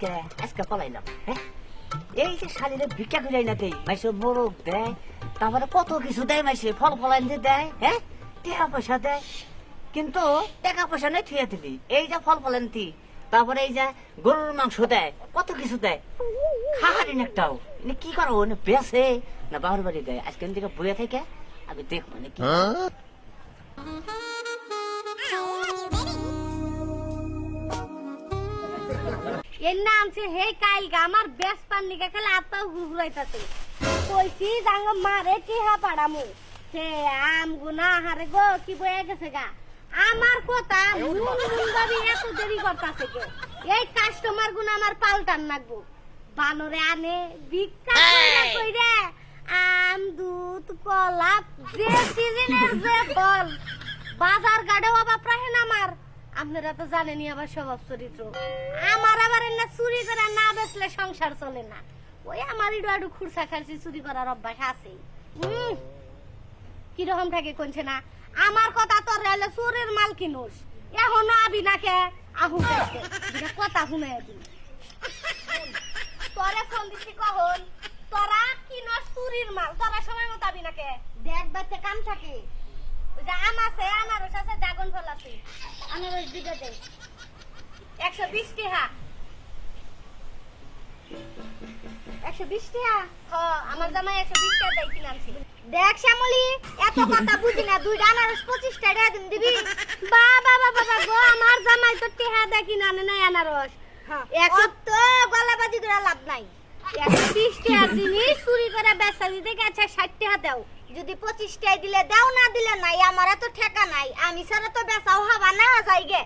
কে আজকে পলাইলাম হ্যাঁ এই যে শালিরে ভিক্ষা করে না দেই মাইসে মোরগ দেয় তারপরে কত কিছু দেয় মাইসে ফল ফলাইন দিয়ে দেয় হ্যাঁ টাকা পয়সা দেয় কিন্তু টাকা পয়সা নেই থুয়ে দিলি এই যে ফল ফলান্তি তারপরে এই যে গরুর মাংস দেয় কত কিছু দেয় খাহারি একটাও এনে কি করো বেসে না বাহুর বাড়ি দেয় আজকে থেকে বইয়ে থেকে আমি দেখব নাকি এর না আনছে হে কাইলগা আমার বেশ পান্নিকা খেলে আত্মাও ঘুরাইতাছে কইছি জাঙ্গ মারে কি হা পাড়ামু। হে আম গুনা হারে গো কি বয়ে গেছে গা? আমার কথা ভাবি এত দেরি করতাছে কে? এই কাস্টমার গুনা আমার পাল্টান লাগবো বানরে আনে ভিক্ষা কইরা আম দুধ কলা যে সিজনের যে বল বাজার গাড়ে বাবা প্রায় আমার। আপনারা তো জানেনই আবার স্বভাব চরিত্র। আমার আবার না চুরি করে না বেচলে সংসার চলে না। ওই আমার ইডু আডু খুরসা খারসি চুরি করার অভ্যাস আছে কীরকম থাকে কোনছে না? আমার কথা তোর রেলে চোরের মাল কিনোস। এখনও আবি না কে আহু কথা শুনে দিন তোরে ফোন দিছি কখন? তোরা কিনোস চুরির মাল, তোরা সময় মতো আবি না কে দেখ বাচ্চা কাম থাকে। যে আম আছে আনারস আছে ড্রাগন ফল আছে। আনারস দুটো দে একশো বিশ টাকা একশো বিশ টাকা হ আমার জামাই একশো বিশ টাকা দেয় কিনে আনছি। দেখ শ্যামলি এত কথা বুঝি না দুইটা আনারস পঁচিশ টাকা দিন দিবি। বা বাবা বাবা গো আমার জামাই তো টেহা দেয় কিনে আনে নাই আনারস। একশো তো গলাবাজি করে লাভ নাই। একশো বিশ টাকার জিনিস দিতে গেছে ষাট টাকা দাও। যদি পঁচিশ টাকা দিলে দাও, না দিলে নাই, আমার তো ঠেকা নাই। আমি ছাড়া তো বেচাও হবা না, যাই গে।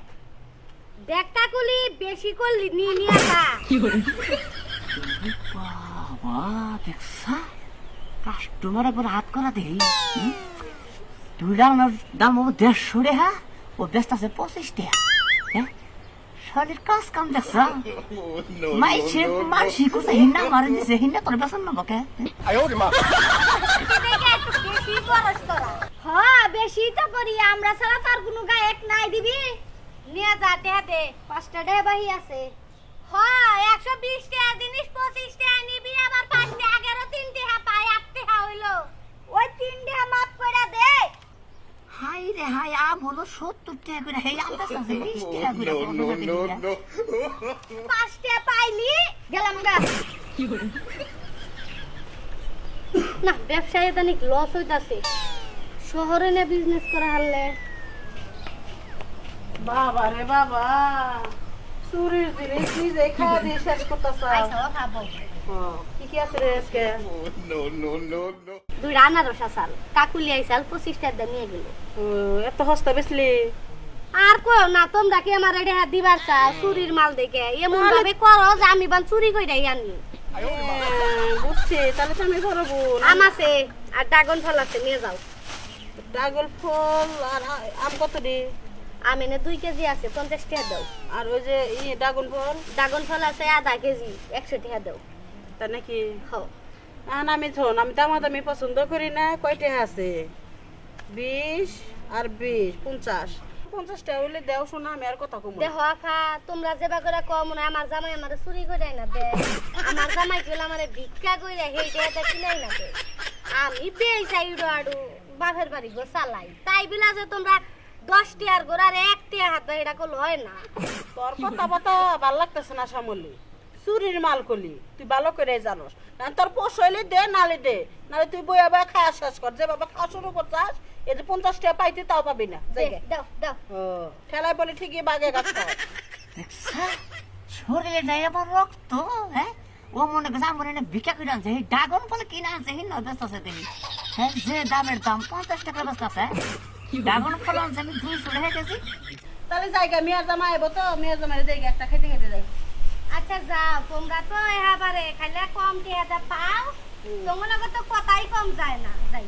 দেখা কুলি বেশি করলি নি নিয়ে আসা বাবা দেখছা কাস্টমার একবার হাত করা দেই হুম? দুই ডাউনের দাম ও দেড়শো রেহা ও ব্যস্ত আছে পঁচিশ টাকা হ্যাঁ শালির কাজ কাম দেখছ মাইছে মানসি করছে হিন্না মারে দিছে হিন্না তোর বেসন না বকে হ্যাঁ বেশি তো করি আমরা ছাড়া তার কোনো গায়ে এক নাই দিবি নিয়ে যাতে হাতে পাঁচটা ডে বাহি আছে হ্যাঁ একশো বিশ টাকা জিনিস পঁচিশ টাকা নিবি আবার পাঁচটা এগারো তিনটে হা পায় আট টাকা হইল ওই তিনটে টাকা মাফ করে দে হাই হাই আম হলো সত্তর টাকা করে। হেই আম বেসন আছে বিশ টাকা করে. পাঁচ টাকা পাইলি গেলাম গা। না ব্যবসায় তো অনেক লস হইতাছে। শহরে না বিজনেস করা হারলে? বাবা রে বাবা চুরির জিনিস নিজে খাওয়া দিয়ে শেষ করতেছ। খাব। কি কি আছে রে আজকে? No, no, no, no. দুই আনারস আসাল কাকুলি আইসাল পঁচিশ টাকা নিয়ে গেল। ও, এত সস্তা বেচলি? আর কো না তোমরা কি আমার এটা দিবার চাও? চুরির মাল দেখে। এমন ভাবে করো যে আমি বান চুরি কইরাই আনি। এ, বুঝছি। তাহলে তো আমি করব আম আছে আর ড্রাগন ফল আছে নিয়ে যাও। ড্রাগন ফল আর আম কত দি? আম এনে দুই কেজি আছে পঞ্চাশ টাকা দাও। আর ওই যে ড্রাগন ফল? ড্রাগন ফল আছে আধা কেজি একশো টাকা দাও। তা নাকি? হও আন আমি শোন আমি দামাদামি পছন্দ করি না কয়টা আছে? বিশ আর বিশ পঞ্চাশ। পঞ্চাশটা হইলে দেও শোনা আমি আর কথা কম আফা তোমরা যেবা করে কম না আমার জামাই আমার চুরি করে না দে। আমার জামাই গেল আমার ভিক্ষা করে হেই এটা কিনাই না দে। আমি আড়ু বাপের বাড়ি গো চালাই। তাই বিলা যে তোমরা দশ টিয়ার গোড়ার এক টিয়া হাত এটা করলে হয় না। তোর কথা বাতা ভালো লাগতেছে না শ্যামলি। চুরির মাল করলি তুই ভালো করে জানোস। না তোর পোষ হইলে দে নালে দে। নালে তুই বইয়া বইয়া খাওয়া শেষ কর। যে বাবা খাওয়া শুরু করছাস এই যে পঞ্চাশ টাকা পাইতে তাও পাবি না। ঠেলায় বলে ঠিকই বাগে গাছ শরীরে নাই আমার রক্ত হ্যাঁ? ও মনে করছে আমার এনে ভিক্ষা করে আনছে এই ড্রাগন ফলে কিনে আনছে হিন্ন ব্যস্ত আছে দেখি হ্যাঁ যে দামের দাম পঞ্চাশ টাকা ব্যস্ত আছে ড্রাগন ফল আনছে আমি দুইশো টাকা কেজি। তাহলে জায়গা মেয়ের জামা আইব তো মেয়ের জামাই জায়গা একটা খেতে খেতে। আচ্ছা যাও তোমরা তো এবারে খাইলে কম টিয়াটা পাও তোমার তো কথাই কম যায় না যাই।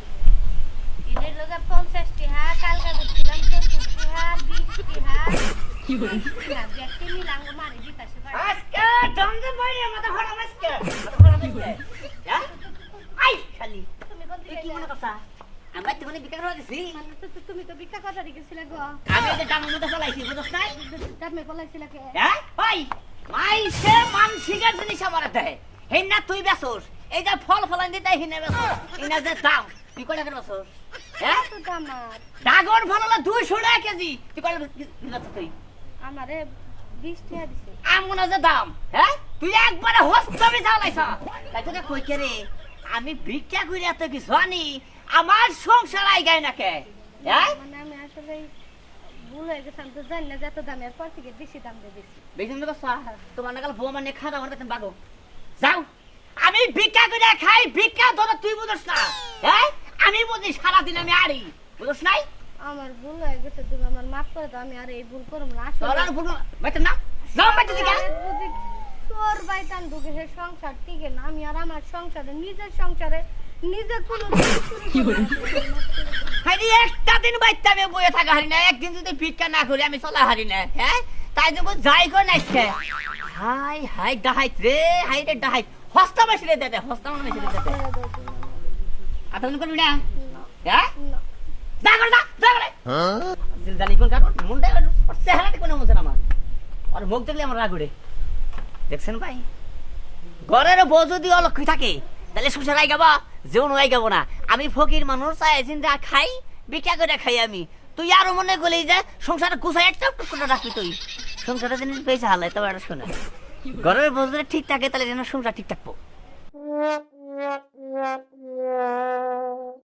এদের লোকে পঞ্চাশ টিহা কালকা দিচ্ছিলাম চল্লিশ টিহা বিশ টিহা ব্যক্তি মিলাঙ্গ মারি আজকে আজকে। হ্যাঁ? আই খালি। তুমি কোন দিকে কি মনে করছা? আমরা তো মনে ভিক্ষা করে দিছি মানে তো- তো- তুমি তো কথা রেখেছিলে গো। আমি এই যে মধ্যে ফলাইছি বুঝছ নাই? দামে বলাইছিলে কে? হ্যাঁ? ওই মাইসে মানসিকের জিনিস আমার দেয় হেই না তুই বেসোস। এই যে ফল ফলান দিতে হিনে বেসোস। এই না যে দাম তুই বেসোস? হ্যাঁ? ডাগর ফল হলো দুইশো টাকা কেজি। তুই তুই? আমারে বিশ টাকা দিছে। আমন যে দাম হ্যাঁ? তুই একবারে হস্তমি চালাইছ। তাই তোকে কই কে রে? আমি ভিক্ষা করে এত কিছু আনি আমার সংসার আই গায় নাকে হ্যাঁ? মানে আমি আসলে ভুল হয়ে গেছে আমি তো জানি না যে এত দামের পর থেকে বেশি দাম দিয়ে দিছি বেতন দেবো তোমার নাগাল বউ মানে খাওয়া আমার বাগো। যাও আমি ভিক্ষা করে খাই ভিক্ষা ধরো তুই বুঝস না। হ্যাঁ আমি বুঝি সারাদিন আমি আড়ি বুঝস নাই? আমার ভুল হয়ে গেছে তুমি আমার মাফ করে দাও আমি আর এই ভুল করব না। তোর আর ভুল বেতন না। যাও বেতন দিকে। তোর বাইতান ঢুকে সে সংসার টিকে না আমি আর আমার সংসারে নিজের সংসারে নিজে কোনো কি হাইরে একটা দিন বাইতে আমি বয়ে থাকা হারি না একদিন যদি ভিক্ষা না করি আমি চলা হারি না হ্যাঁ? তাই দেবো যাই কর নাইছে। হাই হাই, ডাহাইত রে, হাই রে, ডাহাইত। হস্তা মেশিনে দে দে, হস্তা মেশিনে দে দে। আতন করবি না? হ্যাঁ? যা করে, যা যা করে। জানি কোন কাট মুন্ডা ওর চেহারাটা কোনো মনে আমার। আর মুখ দেখলে আমার রাগ উঠে দেখছেন ভাই? ঘরের বউ যদি অলক্ষী থাকে তাহলে সংসার আই গাবা? যেও আই গাবো না। আমি ফকির মানুষ চাই চিন্তা খাই ভিক্ষা করে খাই আমি। তুই আরও মনে করলি যে সংসার গুছাই একটা করে রাখবি তুই। সংসারটা জিনিস পেয়েছে হালাই তবে এটা শোনা ঘরের বউ ঠিক থাকে, তাহলে যেন সংসার ঠিক থাকব।